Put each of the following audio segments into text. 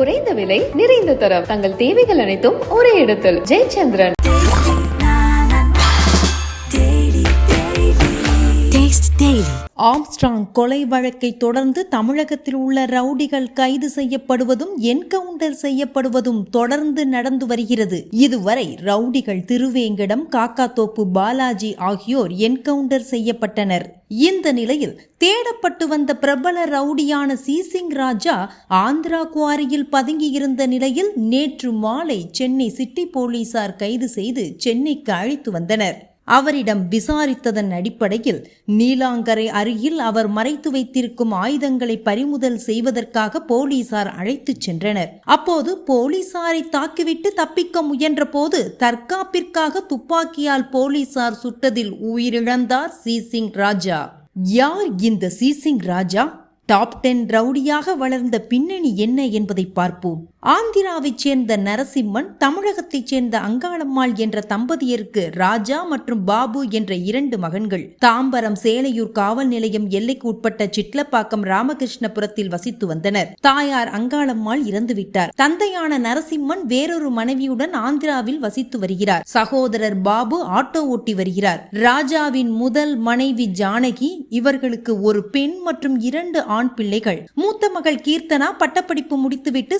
குறைந்த விலை நிறைந்த தரம். தங்கள் தேவைகள் அனைத்தும் ஒரே இடத்தில். ஜெயச்சந்திரன். Taste Daily. ஆம்ஸ்ட்ராங் கொலை வழக்கை தொடர்ந்து தமிழகத்தில் உள்ள ரவுடிகள் கைது செய்யப்படுவதும் என்கவுண்டர் செய்யப்படுவதும் தொடர்ந்து நடந்து வருகிறது. இதுவரை ரவுடிகள் திருவேங்கடம் காக்காத்தோப்பு பாலாஜி ஆகியோர் என்கவுண்டர் செய்யப்பட்டனர். இந்த நிலையில் தேடப்பட்டு வந்த பிரபல ரவுடியான சீசிங் ராஜா ஆந்திரா குவாரியில் பதுங்கியிருந்த நிலையில் நேற்று மாலை சென்னை சிட்டி போலீசார் கைது செய்து சென்னைக்கு அழைத்து வந்தனர். அவரிடம் விசாரித்ததன் அடிப்படையில் நீலாங்கரை அருகில் அவர் மறைத்து வைத்திருக்கும் ஆயுதங்களை பறிமுதல் செய்வதற்காக போலீசார் அழைத்துச் சென்றனர். அப்போது போலீசாரை தாக்கிவிட்டு தப்பிக்க முயன்றபோது தற்காப்பிற்காக துப்பாக்கியால் போலீசார் சுட்டதில் உயிரிழந்தார் சீசிங் ராஜா. யார் இந்த சீசிங் ராஜா? டாப் டென் ரவுடியாக வளர்ந்த பின்னணி என்ன என்பதை பார்ப்போம். ஆந்திராவைச் சேர்ந்த நரசிம்மன் தமிழகத்தைச் சேர்ந்த அங்காளம்மாள் என்ற தம்பதியருக்கு ராஜா மற்றும் பாபு என்ற இரண்டு மகன்கள். தாம்பரம் சேலையூர் காவல் நிலையம் எல்லைக்கு உட்பட்ட சிட்லப்பாக்கம் ராமகிருஷ்ணபுரத்தில் வசித்து வந்தனர். தாயார் அங்காளம்மாள் இறந்துவிட்டார் தந்தையான நரசிம்மன் வேறொரு மனைவியுடன் ஆந்திராவில் வசித்து வருகிறார். சகோதரர் பாபு ஆட்டோ ஓட்டி வருகிறார். ராஜாவின் முதல் மனைவி ஜானகி இவர்களுக்கு ஒரு பெண் மற்றும் இரண்டு ஆண் பிள்ளைகள். மூத்த மகள் கீர்த்தனா பட்டப்படிப்பு முடித்துவிட்டு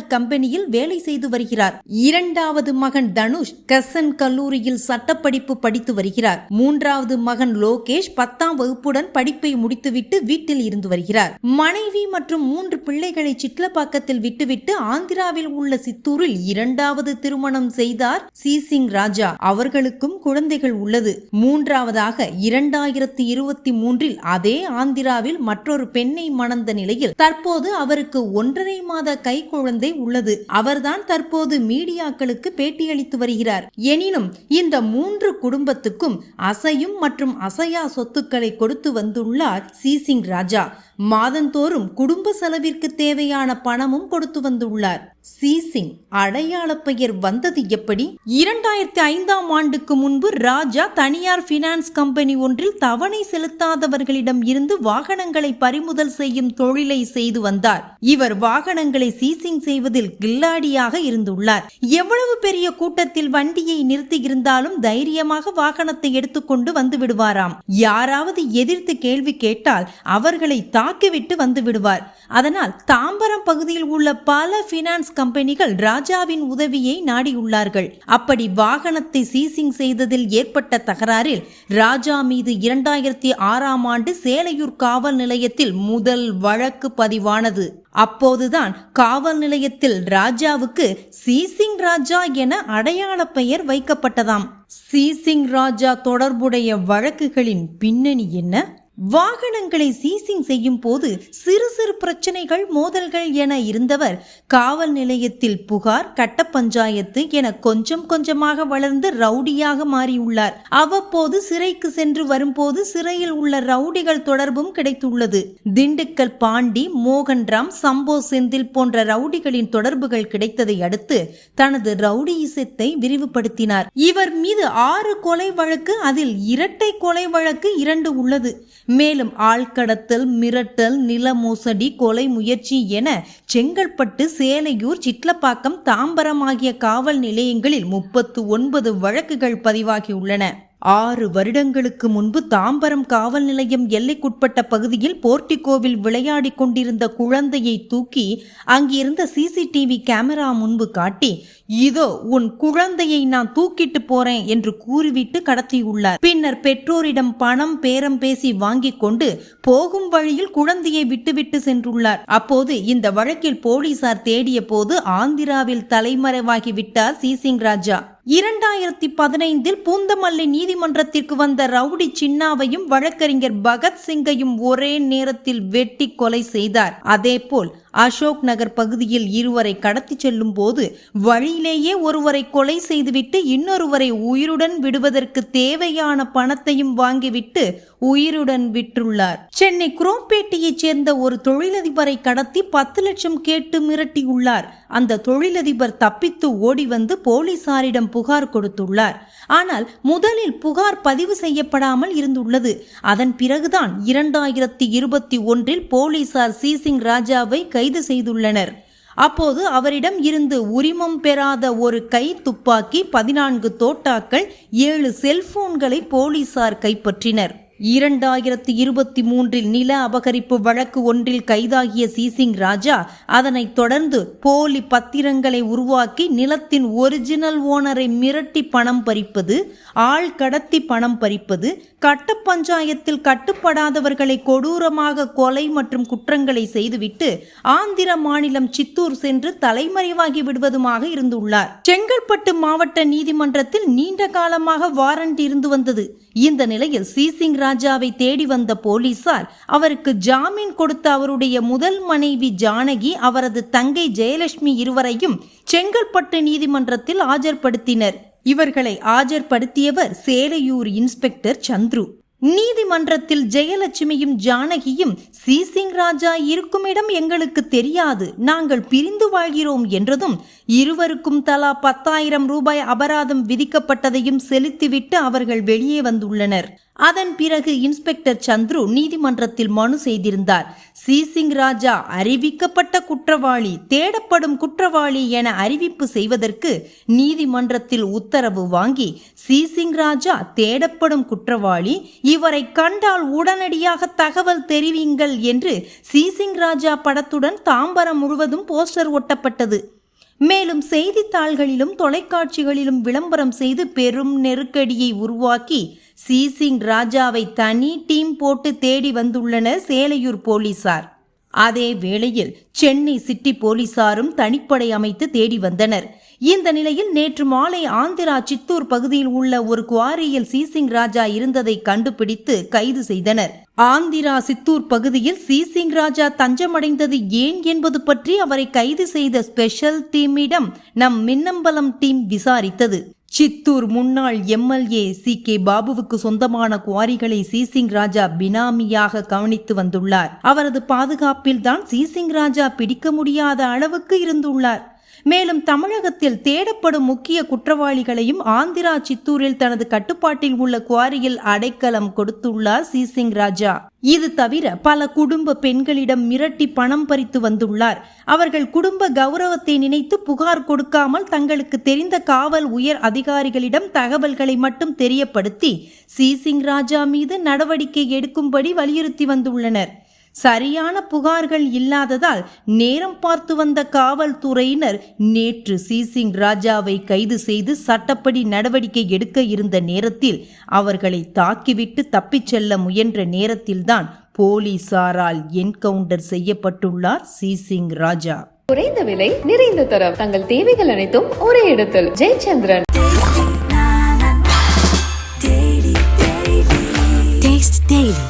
சாஃப்ட்வேர் கம்பெனியில் வேலை செய்து வருகிறார். இரண்டாவது மகன் தனுஷ் கசன் கல்லூரியில் சட்டப்படிப்பு படித்து வருகிறார். மூன்றாவது மகன் லோகேஷ் பத்தாம் வகுப்புடன் படிப்பை முடித்துவிட்டு வீட்டில் இருந்து வருகிறார். மனைவி மற்றும் மூன்று பிள்ளைகளை சிட்லப்பாக்கத்தில் விட்டுவிட்டு ஆந்திராவில் உள்ள சித்தூரில் இரண்டாவது திருமணம் செய்தார் சி. சிங் ராஜா. அவர்களுக்கும் குழந்தைகள் உள்ளது. மூன்றாவதாக இரண்டாயிரத்தி இருபத்தி மூன்றில் அதே ஆந்திராவில் மற்றொரு பெண்ணை மணந்த நிலையில் தற்போது அவருக்கு ஒன்றரை மாத கை குழந்தை உள்ளது. அவர்தான் தற்போது மீடியாக்களுக்கு பேட்டியளித்து வருகிறார். எனினும் இந்த மூன்று குடும்பத்துக்கும் அசையும் மற்றும் அசையா சொத்துக்களை கொடுத்து வந்துள்ளார் சீசிங் ராஜா. மாதந்தோறும் குடும்ப செலவிற்கு தேவையான பணமும் கொடுத்து வந்துள்ளார். சீசிங் அடையாள பெயர் வந்தது எப்படி? இரண்டாயிரத்தி ஐந்தாம் ஆண்டுக்கு முன்பு ராஜா தனியார் பினான்ஸ் கம்பெனி ஒன்றில் தவணை செலுத்தாதவர்களிடம் இருந்து வாகனங்களை பறிமுதல் செய்யும் தொழிலை செய்து வந்தார். இவர் வாகனங்களை சீசிங் செய்வதில் கில்லாடியாக இருந்துள்ளார். எவ்வளவு பெரிய கூட்டத்தில் வண்டியை நிறுத்தி இருந்தாலும் தைரியமாக வாகனத்தை எடுத்துக்கொண்டு வந்து விடுவாராம். யாராவது எதிர்த்து கேள்வி கேட்டால் அவர்களை தாக்கிவிட்டு வந்து விடுவார். அதனால் தாம்பரம் பகுதியில் உள்ள பல பினான்ஸ் கம்பெனிகள் ராஜாவின் உதவியை நாடியுள்ளார்கள். அப்படி வாகனத்தை சீசிங் செய்ததில் ஏற்பட்ட தகராறில் ராஜா மீது இரண்டாயிரத்தி ஆறாம் ஆண்டு சேலையூர் காவல் நிலையத்தில் முதல் வழக்கு பதிவானது. அப்போதுதான் காவல் நிலையத்தில் ராஜாவுக்கு சீசிங் ராஜா என அடையாள பெயர் வைக்கப்பட்டதாம். சீசிங் ராஜா தொடர்புடைய வழக்குகளின் பின்னணி என்ன? வாகனங்களை சீசிங் செய்யும் போது சிறு சிறு பிரச்சனைகள் மோதல்கள் என இருந்தவர் காவல் நிலையத்தில் புகார் கட்ட பஞ்சாயத்து என கொஞ்சம் கொஞ்சமாக வளர்ந்து ரவுடியாக மாறியுள்ளார். அவ்வப்போது சிறைக்கு சென்று வரும்போது சிறையில் உள்ள ரவுடிகள் தொடர்பும் கிடைத்துள்ளது. திண்டுக்கல் பாண்டி மோகன்ராம் சம்போ செந்தில் போன்ற ரவுடிகளின் தொடர்புகள் கிடைத்ததை அடுத்து தனது ரவுடி இசத்தை விரிவுபடுத்தினார். இவர் மீது ஆறு கொலை வழக்கு அதில் இரட்டை கொலை வழக்கு இரண்டு உள்ளது. மேலும் ஆழ்கடத்தல் மிரட்டல் நில மோசடி கொலை முயற்சி என செங்கல்பட்டு சேலையூர் சிட்லப்பாக்கம் தாம்பரம் ஆகிய காவல் நிலையங்களில் முப்பத்து ஒன்பது வழக்குகள் பதிவாகியுள்ளன ஆறு வருடங்களுக்கு முன்பு தாம்பரம் காவல் நிலையம் எல்லைக்குட்பட்ட பகுதியில் போர்ட்டிகோவில் விளையாடிக் கொண்டிருந்த குழந்தையை தூக்கி அங்கிருந்த சிசிடிவி கேமரா முன்பு காட்டி இதோ உன் குழந்தையை நான் தூக்கிட்டு போறேன் என்று கூறிவிட்டு கடத்தியுள்ளார். பின்னர் பெற்றோரிடம் பணம் பேரம் பேசி வாங்கிக் கொண்டு போகும் வழியில் குழந்தையை விட்டுவிட்டு சென்றுள்ளார். அப்போது இந்த வழக்கில் போலீசார் தேடிய போது ஆந்திராவில் தலைமறைவாகி விட்டார் ராஜா. இரண்டாயிரத்தி பதினைந்தில் பூந்தமல்லி நீதிமன்றத்திற்கு வந்த ரவுடி சின்னாவையும் வழக்கறிஞர் பகத்சிங்கையும் ஒரே நேரத்தில் வெட்டி கொலை செய்தார். அதேபோல் அசோக் நகர் பகுதியில் இருவரை கடத்திச் செல்லும் போது வழியிலேயே ஒருவரை கொலை செய்துவிட்டு இன்னொருவரை உயிருடன் விடுவதற்கு தேவையான பணத்தையும் வாங்கிவிட்டு உயிருடன் விற்றுள்ளார் சென்னை குரோம்பேட்டையைச் சேர்ந்த ஒரு தொழிலதிபரை கடத்தி பத்து லட்சம் கேட்டு மிரட்டியுள்ளார். அந்த தொழிலதிபர் தப்பித்து ஓடி வந்து போலீசாரிடம் புகார் கொடுத்துள்ளார். ஆனால் முதலில் புகார் பதிவு செய்யப்படாமல் இருந்துள்ளது. அதன் பிறகுதான் இரண்டாயிரத்தி இருபத்தி ஒன்றில் போலீசார் சீசிங் ராஜாவை கைது செய்துள்ளனர். அப்போது அவரிடம் இருந்து உரிமம் பெறாத ஒரு கை துப்பாக்கி பதினான்கு தோட்டாக்கள் ஏழு செல்போன்களை போலீசார் கைப்பற்றினர். இரண்டாயிரத்தி இருபத்தி மூன்றில் நில அபகரிப்பு வழக்கு ஒன்றில் கைதாகிய சிசிங் ராஜா அதனைத் தொடர்ந்து போலி பத்திரங்களை உருவாக்கி நிலத்தின் ஒரிஜினல் ஓனரை மிரட்டி பணம் பறிப்பது ஆள் கடத்தி பணம் பறிப்பது கட்ட பஞ்சாயத்தில் கட்டுப்படாதவர்களை கொடூரமாக கொலை மற்றும் குற்றங்களை செய்துவிட்டு ஆந்திர மாநிலம் சித்தூர் சென்று தலைமறைவாகி விடுவதுமாக இருந்துள்ளார். செங்கல்பட்டு மாவட்ட நீதிமன்றத்தில் நீண்ட காலமாக வாரண்ட் இருந்து வந்தது. இந்த நிலையில் சீசிங் ராஜாவை தேடி வந்த போலீசார் அவருக்கு ஜாமீன் கொடுத்த அவருடைய முதல் மனைவி ஜானகி அவரது தங்கை ஜெயலட்சுமி இருவரையும் செங்கல்பட்டு நீதிமன்றத்தில் ஆஜர்படுத்தினர். இவர்களை ஆஜர்படுத்தியவர் சேலையூர் இன்ஸ்பெக்டர் சந்துரு. நீதிமன்றத்தில் ஜெயலட்சுமியும் ஜானகியும் சீசிங் ராஜா இருக்கும் இடம் எங்களுக்கு தெரியாது. நாங்கள் பிரிந்து வாழ்கிறோம் என்றதும் இருவருக்கும் தலா பத்தாயிரம் ரூபாய் அபராதம் விதிக்கப்பட்டதையும் செலுத்திவிட்டு அவர்கள் வெளியே வந்துள்ளனர். அதன் பிறகு இன்ஸ்பெக்டர் சந்துரு நீதிமன்றத்தில் மனு செய்திருந்தார். சீசிங் ராஜா அறிவிக்கப்பட்ட குற்றவாளி தேடப்படும் குற்றவாளி என அறிவிப்பு செய்வதற்கு நீதிமன்றத்தில் உத்தரவு வாங்கி சீசிங் ராஜா தேடப்படும் குற்றவாளி இவரை கண்டால் உடனடியாக தகவல் தெரிவிங்கள் என்று சீசிங் ராஜா படத்துடன் தாம்பரம் முழுவதும் போஸ்டர் ஒட்டப்பட்டது. மேலும் செய்தித்தாள்களிலும் தொலைக்காட்சிகளிலும் விளம்பரம் செய்து பெரும் நெருக்கடியை உருவாக்கி சீசிங் ராஜாவை தனி டீம் போட்டு தேடி வந்துள்ளனர் சேலையூர் போலீசார். அதே வேளையில் சென்னை சிட்டி போலீசாரும் தனிப்படை அமைத்து தேடி வந்தனர். இந்த நிலையில் நேற்று மாலை ஆந்திரா சித்தூர் பகுதியில் உள்ள ஒரு குவாரியில் சீசிங் ராஜா இருந்ததை கண்டுபிடித்து கைது செய்தனர். ஆந்திரா சித்தூர் பகுதியில் சீசிங் ராஜா தஞ்சமடைந்தது ஏன் என்பது பற்றி அவரை கைது செய்த ஸ்பெஷல் டீமிடம் நம் மின்னம்பலம் டீம் விசாரித்தது. சித்தூர் முன்னாள் எம்எல்ஏ சி கே பாபுவுக்கு சொந்தமான குவாரிகளை சீசிங் ராஜா பினாமியாக கவனித்து வந்துள்ளார். அவரது பாதுகாப்பில் தான் சீசிங் ராஜா பிடிக்க முடியாத அளவுக்கு இருந்துள்ளார். மேலும் தமிழகத்தில் தேடப்படும் முக்கிய குற்றவாளிகளையும் ஆந்திரா சித்தூரில் தனது கட்டுப்பாட்டில் உள்ள குவாரியில் அடைக்கலம் கொடுத்துள்ளார் சீசிங் ராஜா. இது தவிர பல குடும்ப பெண்களிடம் மிரட்டி பணம் பறித்து வந்துள்ளார். அவர்கள் குடும்ப கௌரவத்தை நினைத்து புகார் கொடுக்காமல் தங்களுக்கு தெரிந்த காவல் உயர் அதிகாரிகளிடம் தகவல்களை மட்டும் தெரியப்படுத்தி சீசிங் ராஜா மீது நடவடிக்கை எடுக்கும்படி வலியுறுத்தி வந்துள்ளனர். சரியான புகார்கள் இல்லாததால் நேரம் பார்த்து வந்த காவல்துறையினர் நேற்று சீசிங் ராஜாவை கைது செய்து சட்டப்படி நடவடிக்கை எடுக்க இருந்த நேரத்தில் அவர்களை தாக்கிவிட்டு தப்பிச் செல்ல முயன்ற நேரத்தில்தான் போலீசாரால் என்கவுண்டர் செய்யப்பட்டுள்ளார் சீசிங் ராஜா. குறைந்த விலை நிறைந்த தரம். தங்கள் தேவைகள் அனைத்தும் ஒரே இடத்தில். Jayachandran. Taste Daily.